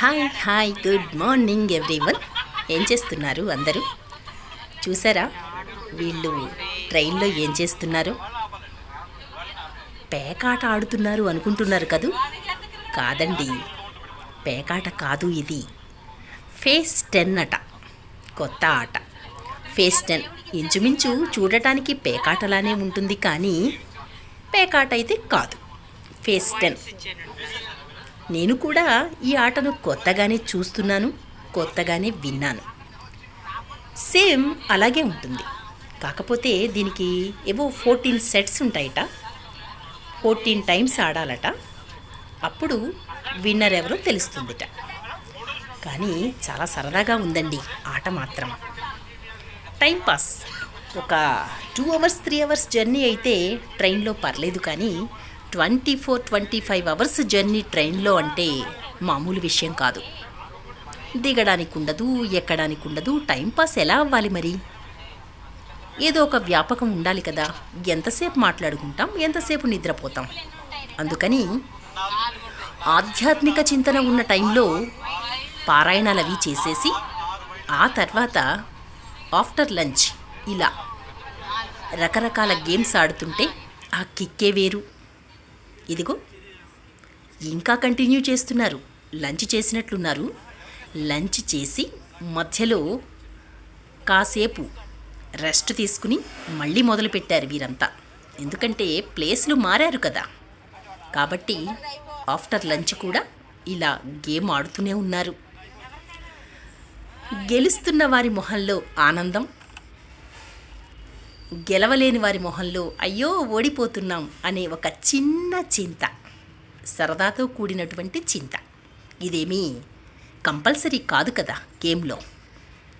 Hi hi good morning everyone. ఏం చేస్తున్నారు అందరూ? చూసారా? వీళ్ళు ట్రైన్లో ఏం చేస్తున్నారు? పేకాట ఆడుతున్నారు అనుకుంటున్నారు కదూ? కాదండి. పేకాట కాదు ఇది. ఫేస్ టెన్ అట. కొత్త ఆట. Face ten. ఇంచుమించు చూడటానికి పేకాటలానే ఉంటుంది కానీ పేకాట అయితే కాదు. Face ten. నేను కూడా ఈ ఆటను కొత్తగానే చూస్తున్నాను కొత్తగానే విన్నాను. సేమ్ అలాగే ఉంటుంది. కాకపోతే దీనికి ఏవో ఫోర్టీన్ సెట్స్ ఉంటాయట. ఫోర్టీన్ టైమ్స్ ఆడాలట. అప్పుడు విన్నర్ ఎవరో తెలుస్తుందిట. కానీ చాలా సరదాగా ఉందండి ఆట మాత్రం. టైంపాస్ ఒక two hours three hours journey అయితే ట్రైన్లో పర్లేదు కానీ twenty four twenty five hours journey ట్రైన్లో అంటే మామూలు విషయం కాదు. దిగడానికి ఉండదు ఎక్కడానికి ఉండదు టైంపాస్ ఎలా అవ్వాలి మరి? ఏదో ఒక వ్యాపకం ఉండాలి కదా. ఎంతసేపు మాట్లాడుకుంటాం ఎంతసేపు నిద్రపోతాం. అందుకని ఆధ్యాత్మిక చింతన ఉన్న టైంలో పారాయణాలు అవి చేసేసి ఆ తర్వాత ఆఫ్టర్ లంచ్ ఇలా రకరకాల గేమ్స్ ఆడుతుంటే ఆ కిక్కే వేరు. ఇదిగో ఇంకా కంటిన్యూ చేస్తున్నారు. లంచ్ చేసినట్లున్నారు. లంచ్ చేసి మధ్యలో కాసేపు రెస్ట్ తీసుకుని మళ్ళీ మొదలుపెట్టారు వీరంతా. ఎందుకంటే ప్లేస్లు మారారు కదా. కాబట్టి ఆఫ్టర్ లంచ్ కూడా ఇలా గేమ్ ఆడుతూనే ఉన్నారు. గెలుస్తున్న వారి మొహంలో ఆనందం గెలవలేని వారి మొహంలో అయ్యో ఓడిపోతున్నాం అనే ఒక చిన్న చింత సరదాతో కూడినటువంటి చింత. ఇదేమీ కంపల్సరీ కాదు కదా గేమ్లో.